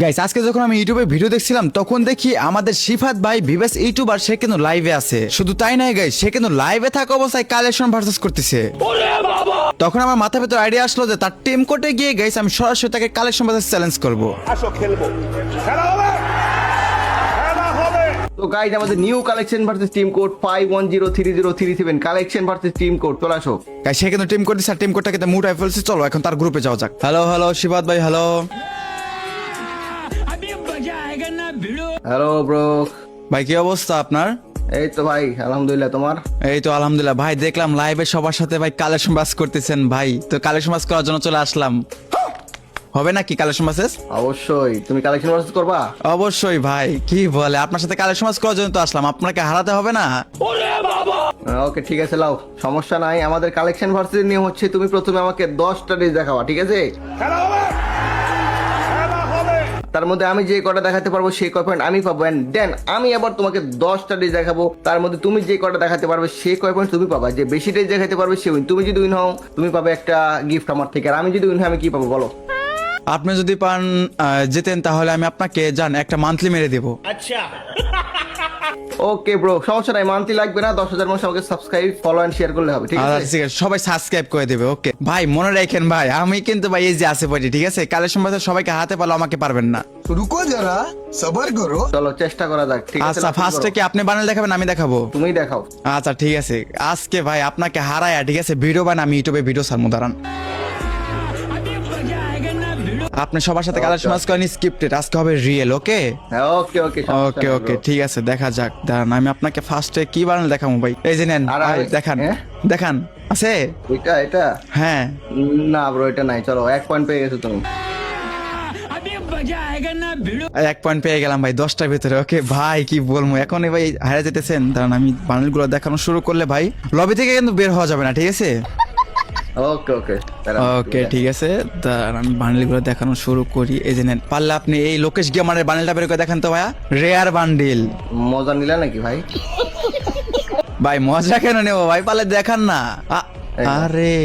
Guys আজকে যখন আমি ইউটিউবে ভিডিও দেখছিলাম তখন দেখি আমাদের শিফাত ভাই ভিভেস ইউটিউবার সে কিন্তু লাইভে আছে। শুধু তাই নয় গাইস সে কিন্তু লাইভে থাকা অবস্থায় কালেকশন ভার্সেস করতেছে। তখন আমার মাথা ভেতর আইডিয়া আসলো যে তার টিম কোর্টে গিয়ে গাইস আমি সরাসরি তাকে কালেকশন ভার্সেস চ্যালেঞ্জ করব। আসো খেলব। খেলা হবে! খেলা হবে! তো গাইজ আমাদের new collection versus team code five one zero three zero three seven collection versus team code চলে আসো। গাইস সে কিন্তু টিম কোড আর টিম কোডটাকে তো মুটাই ফেলছে। চলো এখন তার গ্রুপে যাওয়া যাক। হ্যালো হ্যালো শিবাত ভাই হ্যালো হ্যালো ব্রো ভাই কি অবস্থা আপনার? এই তো ভাই আলহামদুলিল্লাহ তোমার? এই তো আলহামদুলিল্লাহ। ভাই দেখলাম লাইভে সবার সাথে ভাই কালেকশন বাস করতেছেন ভাই। তো কালেকশন বাস করার জন্য চলে আসলাম। হবে নাকি কালেকশন বাসেস? অবশ্যই। তুমি কালেকশন ভার্সেস করবা? অবশ্যই ভাই। কি বলে? আপনার সাথে কালেকশন বাস করার জন্য তো আসলাম। আপনাকে হারাতে হবে না? ওকে ঠিক আছে লাও। সমস্যা নাই। আমাদের কালেকশন ভার্সেস নিয়ম হচ্ছে তুমি প্রথমে আমাকে দশটা ডিশ দেখাবা ঠিক আছে? তার মধ্যে আমি যে কটা দেখাতে পারব সেই কয় পয়েন্ট আমি পাবো। অ্যান্ড দেন আমি আবার তোমাকে দশটা ডেজ দেখাবো। তার মধ্যে তুমি যে কটা দেখাতে পারবে সেই কয় পয়েন্ট তুমি পাবা। যে বেশি ডেজ দেখাতে পারবে সে উইন তুমি যদি উইন হও তুমি পাবে একটা গিফট আমার থেকে। আর আমি যদি উইন হই আমি কি পাবো বলো? আপনি যদি পান যেতেন তাহলে আমি আপনাকে জান একটা মান্থলি মেরে দেবো। ওকে ব্রো সমস্যা নাই মান্থলি লাগবে না দশ হাজার মানুষ আমাকে সাবস্ক্রাইব ফলো এন্ড শেয়ার করলে হবে ঠিক আচ্ছা, আছে? ঠিক আছে সবাই সাবস্ক্রাইব করে দেবে ওকে ভাই মনে রাখেন ভাই আমি কিন্তু ভাই এই যে আছে পারি ঠিক আছে? কালেকশন সময় সবাইকে হাতে পালো আমাকে পারবেন না। রুকো যারা সবার করো। চলো চেষ্টা করা যাক ঠিক আছে আচ্ছা ফার্স্টে কি আপনি বানাল দেখাবেন আমি দেখাবো? তুমি দেখাও। আচ্ছা ঠিক আছে। আজকে ভাই আপনাকে হারায়া ঠিক আছে? ভিডিও বান আমি ইউটিউবে ভিডিও সারমু দাঁড়ান। আপনি সবার সাথে কালার সমাজ করেন স্ক্রিপ্টেড আজকে হবে রিয়েল ওকে ওকে ওকে ওকে ওকে ঠিক আছে দেখা যাক। দাঁড়ান আমি আপনাকে ফার্স্টে কি বানানো দেখাবো ভাই? এই যে নেন দেখান। হ্যাঁ? দেখান আছে? এটা এটা? হ্যাঁ। না ব্রো এটা নাই চলো এক পয়েন্ট পেয়ে গেছো তুমি। এক পয়েন্ট পেয়ে গেলাম ভাই দশটার ভিতরে ওকে ভাই কি বলব এখন ভাই হারা যেতেছেন। কারণ আমি বানালগুলো দেখানো শুরু করলে ভাই লবি থেকে কিন্তু বের হওয়া যাবে না ঠিক আছে? ওকে ঠিক আছে। তার আমি বান্ডেলগুলো দেখানো শুরু করি। এই যে নেন পারলে আপনি এই লোকেশ গিয়ে আমার মানে বান্ডেলটা বের করে দেখান তো ভাইয়া। Rare bundle. মজা নিলা নাকি ভাই? ভাই মজা কেন নেব ভাই? পারলে দেখান না। আরে।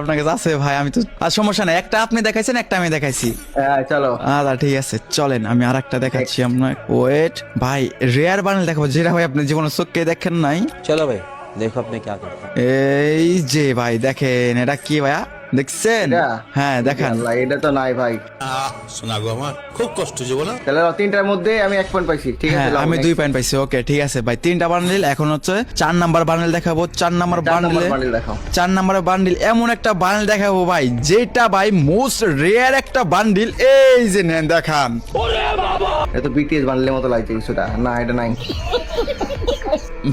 আপনার কাছে আছে ভাই আমি তো আর সমস্যা নাই একটা আপনি দেখাইছেন একটা আমি দেখাইছি। হ্যাঁ, চলো। আচ্ছা ঠিক আছে চলেন আমি আর একটা দেখাচ্ছি আপনার। ওয়েট ভাই রেয়ার বান্ডিল দেখাবো যেটা ভাই আপনি জীবনে চোখকে দেখেন নাই। চলো ভাই। দেখো আপনি কি এই যে ভাই দেখেন এটা কি ভাইয়া? দেখছেন? হ্যাঁ দেখান। এটা তো নাই ভাই। শোনা গো আমার খুব কষ্ট যে বলো। তাহলে তিনটার মধ্যে আমি এক পয়েন্ট পাইছি ঠিক আছে হ্যাঁ, আমি দুই পয়েন্ট পাইছি ওকে ঠিক আছে। ভাই তিনটা বান্ডিল এখন হচ্ছে চার নাম্বার বান্ডিল দেখাবো চার নাম্বার বান্ডিল চার নাম্বার বান্ডিল এমন একটা বান্ডিল দেখাবো ভাই যেটা ভাই মোস্ট রেয়ার একটা বান্ডিল এই যে নেন দেখান। এটা তো বিটিএস বান্ডিলের মতো লাগছে কিছুটা না এটা নাই।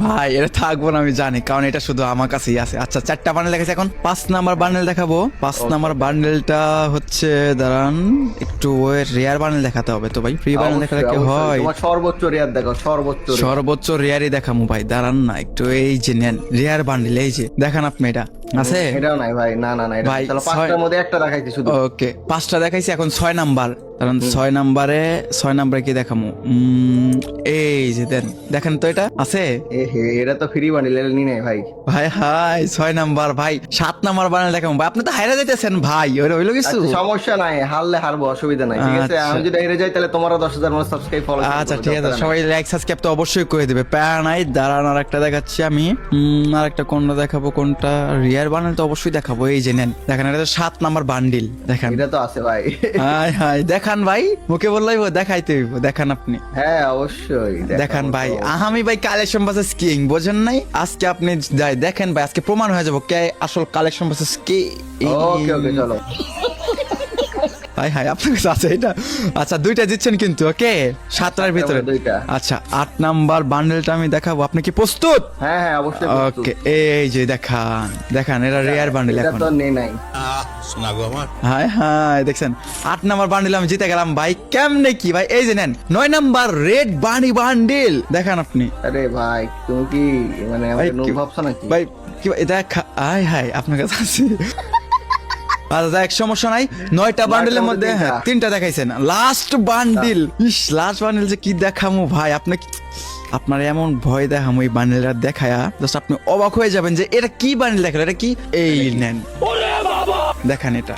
ভাই এটা থাকব না আমি জানি কারণ এটা শুধু আমার কাছেই আছে। আচ্ছা চারটা বান্ডেল দেখাচ্ছি এখন। পাঁচ নাম্বার বান্ডেল দেখাবো। পাঁচ নাম্বার বান্ডেলটা হচ্ছে দাঁড়ান একটু রেয়ার বান্ডেল দেখাতে হবে তো ভাই। ফ্রি বান্ডেল দেখালে কি হয়? সর্বোচ্চ রেয়ার দেখো সর্বোচ্চ সর্বোচ্চ রেয়ারই দেখামু ভাই দাঁড়ান না একটু এই যে নেন রেয়ার বান্ডেল এই যে দেখান আপনি এটা। আছে? এটাও নাই ভাই না না না এটা ভাই, পাঁচটার মধ্যে একটা দেখাইছি শুধু। ওকে পাঁচটা দেখাইছি এখন ছয় নাম্বার। কারণ ছয় নাম্বারে ছয় নাম্বারে কি দেখামু? এই যে দেন দেখেন তো এটা আছে? এটা তো ফ্রি বান্ডিল এটা নি নাই ভাই। ভাই হাই ছয় নাম্বার ভাই সাত নাম্বার বানালে দেখাবো ভাই আপনি তো হাইরা যাইতেছেন ভাই ওরা হইল কিছু? আচ্ছা, সমস্যা নাই হারলে হারবো অসুবিধা নাই ঠিক আছে? আচ্ছা। আমি যদি হেরে যাই তাহলে তোমারও দশ হাজার মানুষ সাবস্ক্রাইব ফলো আচ্ছা ঠিক আছে সবাই লাইক সাবস্ক্রাইব তো অবশ্যই করে দিবে। প্যারা নাই দাঁড়ান আর একটা দেখাচ্ছি আমি। আর একটা কোনটা দেখাবো কোনটা? রিয়ার বান্ডেল তো অবশ্যই দেখাবো। এই যে নেন দেখেন এটা সাত নাম্বার বান্ডিল দেখেন। এটা তো আছে ভাই। হাই হাই দেখান ভাই মুখে বললাই দেখাইতে হইব দেখান আপনি। হ্যাঁ অবশ্যই দেখান ভাই আমি ভাই কালেকশন বাসেস স্কিং বোঝেন নাই? আজকে আপনি যাই দেখেন ভাই আজকে প্রমাণ হয়ে যাব কে আসল কালেকশন বাসেস স্কি ওকে ওকে চলো। হাই হাই আপনার কাছে আছে এটা আচ্ছা দুইটা দিচ্ছেন কিন্তু ওকে? সাতটার ভিতরে। আচ্ছা আট নাম্বার বান্ডেলটা আমি দেখাবো। আপনি কি প্রস্তুত? হ্যাঁ হ্যাঁ অবশ্যই ওকে এই যে দেখান দেখান এটা রেয়ার বান্ডেল এখন। তো নেই নাই। শোনা আমার। হাই হাই দেখছেন আট নাম্বার বান্ডেল আমি জিতে গেলাম। ভাই কেমনে কি? ভাই এই যে নেন নয় নাম্বার রেড বানি বান্ডেল দেখান আপনি। আরে ভাই তুমি কি মানে ভাই আমাকে কি- ভাবছ নাকি? ভাই কি দেখা আই হাই আপনার কাছে আছে। আচ্ছা দেখ সমস্যা নাই। নয়টা বান্ডেলের মধ্যে। হ্যাঁ তিনটা। দেখাইছেন। লাস্ট বান্ডিল ইস লাস্ট বান্ডিল যে কি দেখামু ভাই আপনি আপনার এমন ভয় দেখামু এই বান্ডিলটা দেখায়া। জাস্ট আপনি অবাক হয়ে যাবেন যে এটা কি বান্ডিল দেখাল? এটা কি এই নেন। দেখান এটা।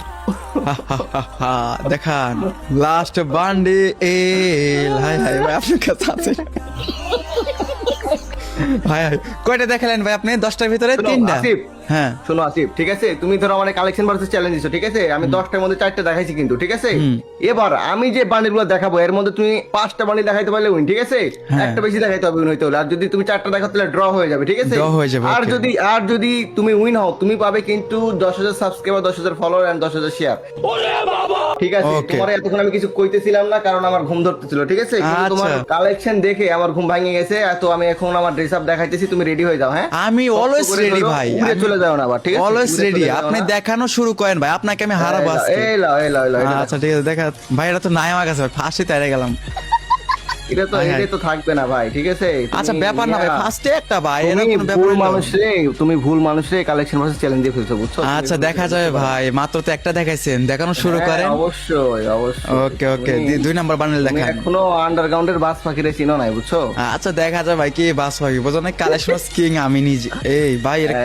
দেখান। লাস্ট বান্ডে এল হাই হাই ভাই আপনার কাছে আছে। ভাই কয়টা দেখালেন ভাই আপনি? দশটার ভিতরে তিনটা? হ্যাঁ। শোনো আসিফ ঠিক আছে? তুমি ধরো আমার কালেকশন ভার্সেস চ্যালেঞ্জ দিছো ঠিক আছে? আমি দশটার মধ্যে চারটা দেখাইছি কিন্তু ঠিক আছে? এবার আমি যে দেখাবো এর মধ্যে তুমি পাঁচটা বান্ডিল দেখাইতে পারলে উইন ঠিক আছে? হ্যাঁ। একটা বেশি দেখাইতে হবে উইন হইতে হলে। আর যদি তুমি চারটা দেখাও তাহলে ড্র হয়ে যাবে ঠিক আছে? হয়ে আর যদি আর যদি তুমি উইন হও তুমি পাবে কিন্তু দশ হাজার সাবস্ক্রাইবার দশ হাজার ফলোয়ার এন্ড দশ হাজার শেয়ার ঠিক আছে? তোমার এতক্ষণ আমি কিছু কইতেছিলাম না কারণ আমার ঘুম ধরতেছিল ঠিক আছে? আচ্ছা। তোমার কালেকশন দেখে আমার ঘুম ভাঙে গেছে তো আমি এখন আমার ড্রেস আপ দেখাইতেছি তুমি রেডি হয়ে যাও হ্যাঁ? আমি অলওয়েজ রেডি ভাই উড়ে চলে যাও না আবার ঠিক আছে? অলওয়েজ রেডি আপনি দেখানো শুরু করেন ভাই আপনাকে আমি হারাবো আজকে। এই লাও এই লাও এই লাও, আচ্ছা ঠিক আছে দেখা ভাই এটা তো নাই আমার কাছে ফার্স্টে তাইরে গেলাম। এটা তো এটা। তো থাকবে না ভাই ঠিক আছে? আচ্ছা ব্যাপার না ভাই ফার্স্টে একটা ভাই কোনো ব্যাপার ভুল মানুষ রে তুমি ভুল মানুষ রে কালেকশন ভার্সেস চ্যালেঞ্জ দিয়ে ফেলছো বুঝছ? আচ্ছা দেখা যাবে ভাই। মাত্র তো একটা দেখাইছেন দেখানো শুরু হ্যাঁ, করেন। অবশ্যই অবশ্যই। ওকে ওকে দুই নাম্বার বান্ডেল দেখান। এখনও আন্ডারগ্রাউন্ডের বাস পাখিরে চিনো নাই বুঝছ? আচ্ছা দেখা যায় ভাই কি বাস ভাই বোঝো না কালেকশন কিং আমি নিজে। এই ভাই এর-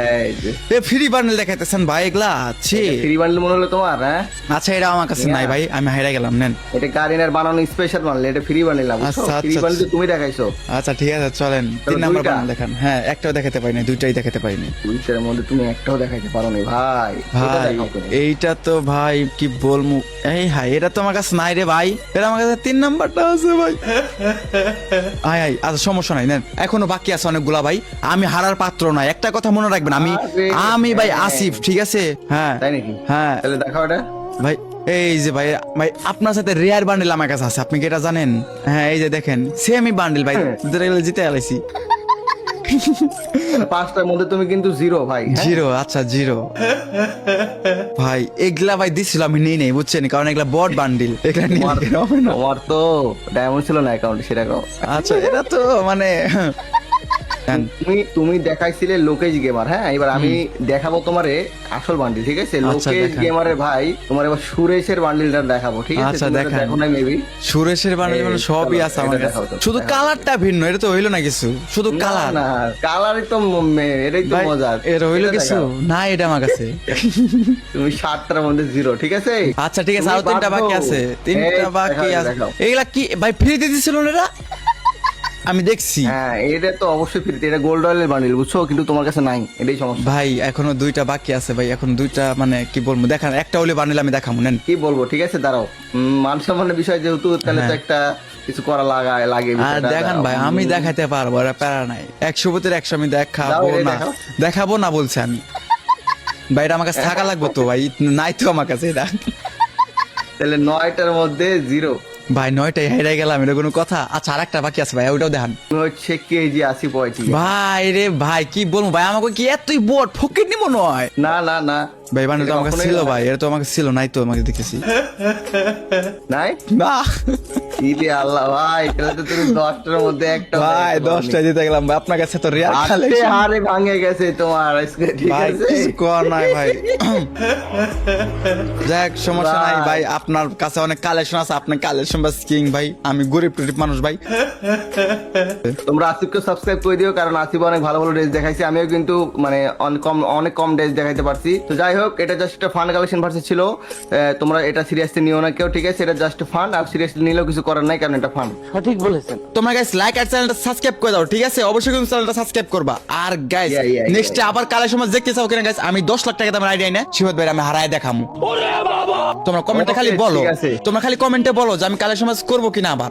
এ ফ্রি বান্ডেল দেখাইতেছেন ভাই এগুলা? ছি। ফ্রি বান্ডেল মনে হলো তোমার হ্যাঁ? আচ্ছা এটা আমার কাছে নাই ভাই আমি হাইরা গেলাম নেন। এটা গাড়িনার বানানো স্পেশাল বান্ডেল এটা ফ্রি বান্ডেল বুঝছ? আচ্ছা, আচ্ছা, তুমি দেখাইছো। আচ্ছা ঠিক আছে চলেন। তিন নাম্বার দুইটা? দেখান। হ্যাঁ একটাও দেখাতে পারিনি দুইটাই দেখাতে পারিনি। দুইটার মধ্যে তুমি একটাও দেখাইতে পারো নি ভাই। এটা ভাই এইটা তো ভাই কি বলমু? এই হাই এটা তো আমার কাছে নাই রে ভাই। এটা আমার কাছে তিন নাম্বারটা আছে ভাই। আয় আয় আচ্ছা সমস্যা নাই নেন। এখনও বাকি আছে অনেকগুলা ভাই। আমি হারার পাত্র নাই একটা কথা মনে রাখবেন আমি আমি ভাই হ্যাঁ। আসিফ ঠিক আছে? হ্যাঁ। তাই নাকি? হ্যাঁ। তাহলে দেখাও এটা। ভাই এই যে ভাই ভাই আপনার সাথে রেয়ার বান্ডেল আমার কাছে আছে আপনি কি এটা জানেন হ্যাঁ এই যে দেখেন সেমই বান্ডেল ভাই গেলে জিতে গেলাইছি পাঁচটার মধ্যে তুমি কিন্তু জিরো ভাই হ্যাঁ? জিরো আচ্ছা জিরো ভাই এগুলা ভাই দিছিল আমি নিই নেই বুঝছেন কারণ এগুলা বড বান্ডিল এগুলা নিয়ে। তোমার তো ডায়মন্ড ছিল না অ্যাকাউন্ট সেটা কও আচ্ছা এটা তো মানে। তুমি তুমি দেখাইছিলে লোকেশ গেমার হ্যাঁ? এবার আমি দেখাবো তোমারে আসল বান্ডিল ঠিক আছে? আচ্ছা, লোকেশ গেমারের ভাই তোমার এবার সুরেশের বান্ডিলটা দেখাবো ঠিক আছে? আচ্ছা। দেখো না মেবি সুরেশের বান্ডিল মানে সবই আছে আমার কাছে। শুধু কালারটা ভিন্ন এটা তো হইল না কিছু। শুধু কালার না কালারই তো এটাই তো মজা। এর হইল কিছু? না এটা আমার কাছে। তুমি ষাটটার মধ্যে জিরো ঠিক আছে? আচ্ছা ঠিক আছে আরও তিনটা বাকি আছে। তিনটা বাকি আছে। এগুলা কি ভাই ফ্রিতে দিছিল না আমি দেখছি। হ্যাঁ এটা তো অবশ্যই ফ্রিতে এটা গোল্ড অয়েলের বান্ডিল বুঝছ? কিন্তু তোমার কাছে নাই এটাই সমস্যা। ভাই এখনও দুইটা বাকি আছে ভাই এখন দুইটা মানে কি বলব দেখান একটা হলে বান্ডিল আমি দেখাবো নেন। কি বলব ঠিক আছে দাঁড়াও। মান সম্মানের বিষয় যেহেতু তাহলে তো হ্যাঁ। একটা কিছু করা লাগায় লাগে দেখান ভাই আমি দেখাতে পারব এটা প্যারা নাই। একশো প্রতির একশো আমি দেখাবো না। দেখাবো না বলছি আমি। ভাই এটা আমার কাছে থাকা লাগবে তো ভাই নাই তো আমার কাছে এটা। তাহলে নয়টার মধ্যে জিরো। ভাই নয়টাই হেরে গেলাম এটা কোনো কথা? আচ্ছা আর একটা বাকি আছে ভাই ওটাও দেখান। হচ্ছে কেজি আশি পঁয়ত্রিশ। ভাই রে ভাই কি বলব ভাই আমাকে কি এতই বোট ফকির নিবো নয়। হয় না না না। ভাই বান্ডিল তো এটা আমার ছিল ভাই এটা তো আমাকে ছিল নাই তো আমাকে দেখেছি। নাই? না। ইরে আল্লাহ ভাই তাহলে তো তুমি দশটার মধ্যে একটা ভাই দশটা দিতে গেলাম ভাই আপনার কাছে তো রেয়ার কালেকশন হারে ভাঙে গেছে তোমার আজকে ঠিক ভাই আছে? কিছু করার নাই ভাই। যাক সমস্যা নাই ভাই। আপনার কাছে অনেক কালেকশন আছে আপনি কালেকশন বা কিং ভাই আমি গরিব টরিব মানুষ ভাই। তোমরা আসিফকে সাবস্ক্রাইব করে দিও কারণ আসিফ অনেক ভালো ভালো ড্রেস দেখাইছে আমিও কিন্তু মানে অনেক কম অনেক কম ড্রেস দেখাইতে পারছি। তো যাই হোক এটা জাস্ট একটা ফান কালেকশন ভার্সেস ছিল। তোমরা এটা সিরিয়াসলি নিও না কেউ ঠিক আছে? এটা জাস্ট ফান আর সিরিয়াসলি নিলেও কিছু করার নাই কারণ এটা ফান তোমরা গাইস লাইক আর চ্যানেলটা সাবস্ক্রাইব করে দাও ঠিক আছে? অবশ্যই কিন্তু চ্যানেলটা সাবস্ক্রাইব করবা। আর গাইস নেক্সট আবার কালেকশন দেখতে চাও কিনা গাইস আমি 10 লাখ টাকা দামের আইডিয়া না শিবত ভাই আমি হারায় দেখামু। তোমরা কমেন্টে খালি বলো। ঠিক আছে। তোমরা খালি কমেন্টে বলো যে আমি কালেকশন করব কিনা আবার।